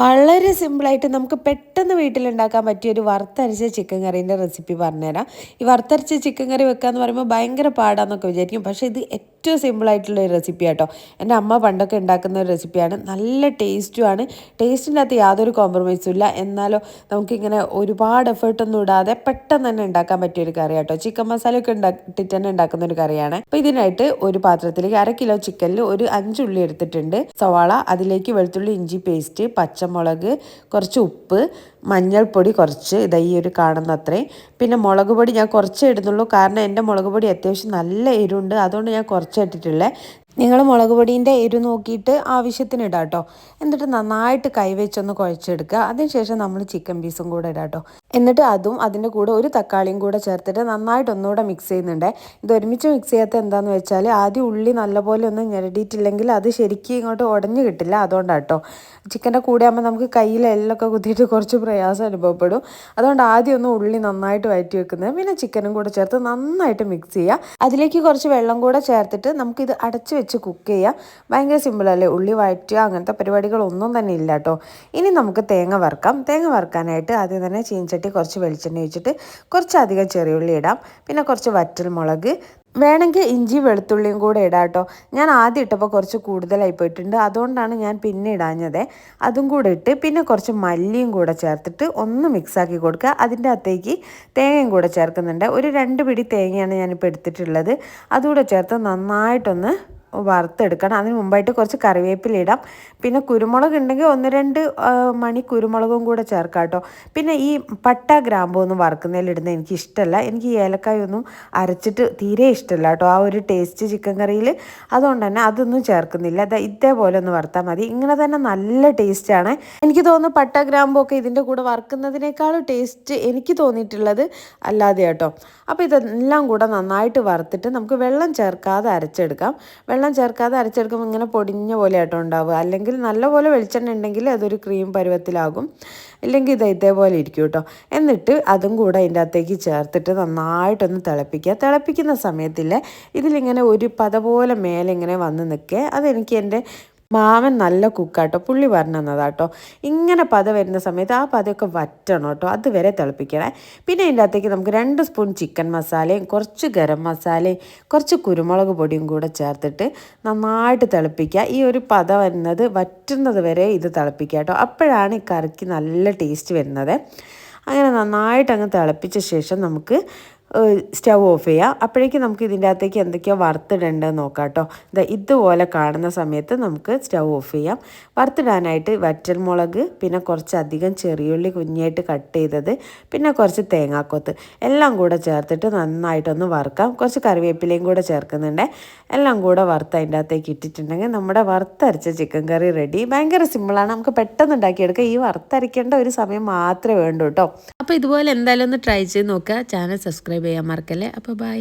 വളരെ സിമ്പിളായിട്ട് നമുക്ക് പെട്ടെന്ന് വീട്ടിലുണ്ടാക്കാൻ പറ്റിയ ഒരു വറുത്തരച്ച ചിക്കൻ കറീന്റെ റെസിപ്പി പറഞ്ഞുതരാം. ഈ വറുത്തരച്ച ചിക്കൻ കറി വെക്കുക എന്ന് പറയുമ്പോൾ ഭയങ്കര പാടാന്നൊക്കെ വിചാരിക്കും. പക്ഷേ ഇത് ഏറ്റവും സിമ്പിളായിട്ടുള്ള ഒരു റെസിപ്പി ആട്ടോ. എന്റെ അമ്മ പണ്ടൊക്കെ ഉണ്ടാക്കുന്ന ഒരു റെസിപ്പിയാണ്. നല്ല ടേസ്റ്റുമാണ് ടേസ്റ്റിന്റെ അകത്ത് യാതൊരു കോംപ്രമൈസും ഇല്ല. എന്നാലോ നമുക്കിങ്ങനെ ഒരുപാട് എഫേർട്ടൊന്നും ഇടാതെ പെട്ടെന്ന് തന്നെ ഉണ്ടാക്കാൻ പറ്റിയ ഒരു കറി ആട്ടോ. ചിക്കൻ മസാലയൊക്കെ ഉണ്ടാക്കിയിട്ട് തന്നെ ഉണ്ടാക്കുന്ന ഒരു കറിയാണ്. അപ്പോൾ ഇതിനായിട്ട് ഒരു പാത്രത്തിലേക്ക് അര കിലോ ചിക്കനിൽ ഒരു അഞ്ചുള്ളി എടുത്തിട്ടുണ്ട്. സവാള അതിലേക്ക് വെളുത്തുള്ളി ഇഞ്ചി പേസ്റ്റ് പച്ചമുളക് കുറച്ച് ഉപ്പ് മഞ്ഞൾപ്പൊടി കുറച്ച് ഇതാ ഈ ഒരു കാണുന്ന അത്രയും പിന്നെ മുളക് പൊടി ഞാൻ കുറച്ചേ ഇടുന്നുള്ളൂ. കാരണം എന്റെ മുളക് പൊടി അത്യാവശ്യം നല്ല എരിവുണ്ട്. അതുകൊണ്ട് ഞാൻ കുറച്ചേ ഇട്ടിട്ടുള്ളത് നിങ്ങൾ മുളക് പൊടീന്റെ എരു നോക്കിയിട്ട് ആവശ്യത്തിന് ഇടാം കേട്ടോ എന്നിട്ട് നന്നായിട്ട് കൈവച്ചൊന്ന് കുഴച്ചെടുക്കുക. അതിനുശേഷം നമ്മൾ ചിക്കൻ പീസും കൂടെ ഇടാം കേട്ടോ എന്നിട്ട് അതും അതിന്റെ കൂടെ ഒരു തക്കാളിയും കൂടെ ചേർത്തിട്ട് നന്നായിട്ട് ഒന്നുകൂടെ മിക്സ് ചെയ്യുന്നുണ്ട്. ഇത് ഒരുമിച്ച് മിക്സ് ചെയ്യാത്ത എന്താണെന്ന് വെച്ചാൽ ആദ്യം ഉള്ളി നല്ലപോലെ ഒന്ന് ഞെരടിയിട്ടില്ലെങ്കിൽ അത് ശരിക്കും ഇങ്ങോട്ട് ഉടഞ്ഞു കിട്ടില്ല. അതുകൊണ്ടാണ് കേട്ടോ ചിക്കന്റെ കൂടെ ആകുമ്പോൾ നമുക്ക് കയ്യിൽ എല്ലൊക്കെ കുത്തിയിട്ട് കുറച്ച് പ്രയാസം അനുഭവപ്പെടും. അതുകൊണ്ട് ആദ്യം ഒന്ന് ഉള്ളി നന്നായിട്ട് വയറ്റി വെക്കുന്നത്. പിന്നെ ചിക്കനും കൂടെ ചേർത്ത് നന്നായിട്ട് മിക്സ് ചെയ്യുക. അതിലേക്ക് കുറച്ച് വെള്ളം കൂടെ ചേർത്തിട്ട് നമുക്കിത് അടച്ച് കുക്ക് ചെയ്യുക ഭയങ്കര സിമ്പിളല്ലേ ഉള്ളി വഴറ്റുക അങ്ങനത്തെ പരിപാടികളൊന്നും തന്നെ ഇല്ല കേട്ടോ ഇനി നമുക്ക് തേങ്ങ വറുക്കാം. തേങ്ങ വറുക്കാനായിട്ട് ആദ്യം തന്നെ ചീഞ്ചട്ടി കുറച്ച് വെളിച്ചെണ്ണ ഒഴിച്ചിട്ട് കുറച്ചധികം ചെറിയുള്ളി ഇടാം. പിന്നെ കുറച്ച് വറ്റൽ മുളക്. വേണമെങ്കിൽ ഇഞ്ചി വെളുത്തുള്ളിയും കൂടെ ഇടാം കേട്ടോ ഞാൻ ആദ്യം ഇട്ടപ്പോൾ കുറച്ച് കൂടുതലായി പോയിട്ടുണ്ട്. അതുകൊണ്ടാണ് ഞാൻ പിന്നെ ഇടാഞ്ഞത്. അതും കൂടെ ഇട്ട് പിന്നെ കുറച്ച് മല്ലിയും കൂടെ ചേർത്തിട്ട് ഒന്ന് മിക്സാക്കി കൊടുക്കുക. അതിന്റെ അകത്തേക്ക് തേങ്ങയും കൂടെ ചേർക്കുന്നുണ്ട്. ഒരു രണ്ട് പിടി തേങ്ങയാണ് ഞാനിപ്പോൾ എടുത്തിട്ടുള്ളത്. അതുകൂടെ ചേർത്ത് നന്നായിട്ടൊന്ന് വറുത്തെടുക്കണം. അതിന് മുമ്പായിട്ട് കുറച്ച് കറിവേപ്പില ഇടാം. പിന്നെ കുരുമുളക് ഉണ്ടെങ്കിൽ ഒന്ന് രണ്ട് മണി കുരുമുളകും കൂടെ ചേർക്കാം കേട്ടോ. പിന്നെ ഈ പട്ട ഗ്രാമ്പൂ ഒന്നും വറുക്കുന്നതിലിടുന്നത് എനിക്ക് ഇഷ്ടമല്ല എനിക്ക് ഏലക്കായ ഒന്നും അരച്ചിട്ട് തീരെ ഇഷ്ടമല്ല കേട്ടോ. ആ ഒരു ടേസ്റ്റ് ചിക്കൻ കറിയിൽ അതുകൊണ്ട് തന്നെ അതൊന്നും ചേർക്കുന്നില്ല. ഇതേപോലെ ഒന്ന് വറുത്താൽ മതി. ഇങ്ങനെ തന്നെ നല്ല ടേസ്റ്റാണ് എനിക്ക് തോന്നുന്നു പട്ട ഗ്രാമ്പൂ ഒക്കെ ഇതിന്റെ കൂടെ വറുക്കുന്നതിനേക്കാളും ടേസ്റ്റ് എനിക്ക് തോന്നിയിട്ടുള്ളത് അല്ലാതെ കേട്ടോ. അപ്പോൾ ഇതെല്ലാം കൂടെ നന്നായിട്ട് വറുത്തിട്ട് നമുക്ക് വെള്ളം ചേർക്കാതെ അരച്ചെടുക്കാം. വെള്ളം ചേർക്കാതെ അരച്ചെടുക്കുമ്പോൾ ഇങ്ങനെ പൊടിഞ്ഞ പോലെ ആട്ടോ ഉണ്ടാവുക. അല്ലെങ്കിൽ നല്ലപോലെ വെളിച്ചെണ്ണ ഉണ്ടെങ്കിൽ അതൊരു ക്രീം പരുവത്തിലാകും. ഇല്ലെങ്കിൽ ഇത് ഇതേപോലെ ഇരിക്കും കേട്ടോ. എന്നിട്ട് അതും കൂടെ അതിന്റെ അകത്തേക്ക് ചേർത്തിട്ട് നന്നായിട്ടൊന്ന് തിളപ്പിക്കുക. തിളപ്പിക്കുന്ന സമയത്തിൽ ഇതിലിങ്ങനെ ഒരു പത പോലെ മേലെ ഇങ്ങനെ വന്ന് നിൽക്കുക. അതെനിക്ക് എന്റെ മാമൻ നല്ല കുക്കാട്ടോ. പുള്ളി പറഞ്ഞു ഇങ്ങനെ പത വരുന്ന സമയത്ത് ആ പതയൊക്കെ വറ്റണം കേട്ടോ അതുവരെ തിളപ്പിക്കണേ. പിന്നെ അതിന്റെ അകത്തേക്ക് നമുക്ക് രണ്ട് സ്പൂൺ ചിക്കൻ മസാലയും കുറച്ച് ഗരം മസാലയും കുറച്ച് കുരുമുളക് പൊടിയും കൂടെ ചേർത്തിട്ട് നന്നായിട്ട് തിളപ്പിക്കുക. ഈ ഒരു പത വരുന്നത് വറ്റുന്നത് വരെ ഇത് തിളപ്പിക്കുക കേട്ടോ അപ്പോഴാണ് ഈ കറിക്ക് നല്ല ടേസ്റ്റ് വരുന്നത്. അങ്ങനെ നന്നായിട്ട് അങ്ങ് തിളപ്പിച്ച ശേഷം നമുക്ക് സ്റ്റവ് ഓഫ് ചെയ്യുക അപ്പോഴേക്കും നമുക്ക് ഇതിന്റെ അകത്തേക്ക് എന്തൊക്കെയോ വറുത്തിടേണ്ടതെന്ന് നോക്കാം കേട്ടോ. ഇത് ഇതുപോലെ കാണുന്ന സമയത്ത് നമുക്ക് സ്റ്റവ് ഓഫ് ചെയ്യാം. വറുത്തിടാനായിട്ട് വറ്റൽമുളക് പിന്നെ കുറച്ചധികം ചെറിയുള്ളി കുഞ്ഞായിട്ട് കട്ട് ചെയ്തത് പിന്നെ കുറച്ച് തേങ്ങാക്കൊത്ത്. എല്ലാം കൂടെ ചേർത്തിട്ട് നന്നായിട്ടൊന്ന് വറുക്കാം. കുറച്ച് കറിവേപ്പിലയും കൂടെ ചേർക്കുന്നുണ്ട്. എല്ലാം കൂടെ വറുത്ത് അതിന്റെ അകത്തേക്ക് ഇട്ടിട്ടുണ്ടെങ്കിൽ നമ്മുടെ വറുത്തരച്ച ചിക്കൻ കറി റെഡി. ഭയങ്കര സിമ്പിളാണ്. നമുക്ക് പെട്ടെന്ന് ഉണ്ടാക്കിയെടുക്കാം ഈ വറുത്തരയ്ക്കേണ്ട ഒരു സമയം മാത്രമേ വേണ്ടൂ കേട്ടോ. അപ്പോൾ ഇതുപോലെ എന്തായാലും ഒന്ന് ട്രൈ ചെയ്ത് നോക്കുക. ചാനൽ സബ്സ്ക്രൈബ് ചെയ്യാൻ മറക്കല്ലേ. അപ്പോൾ ബൈ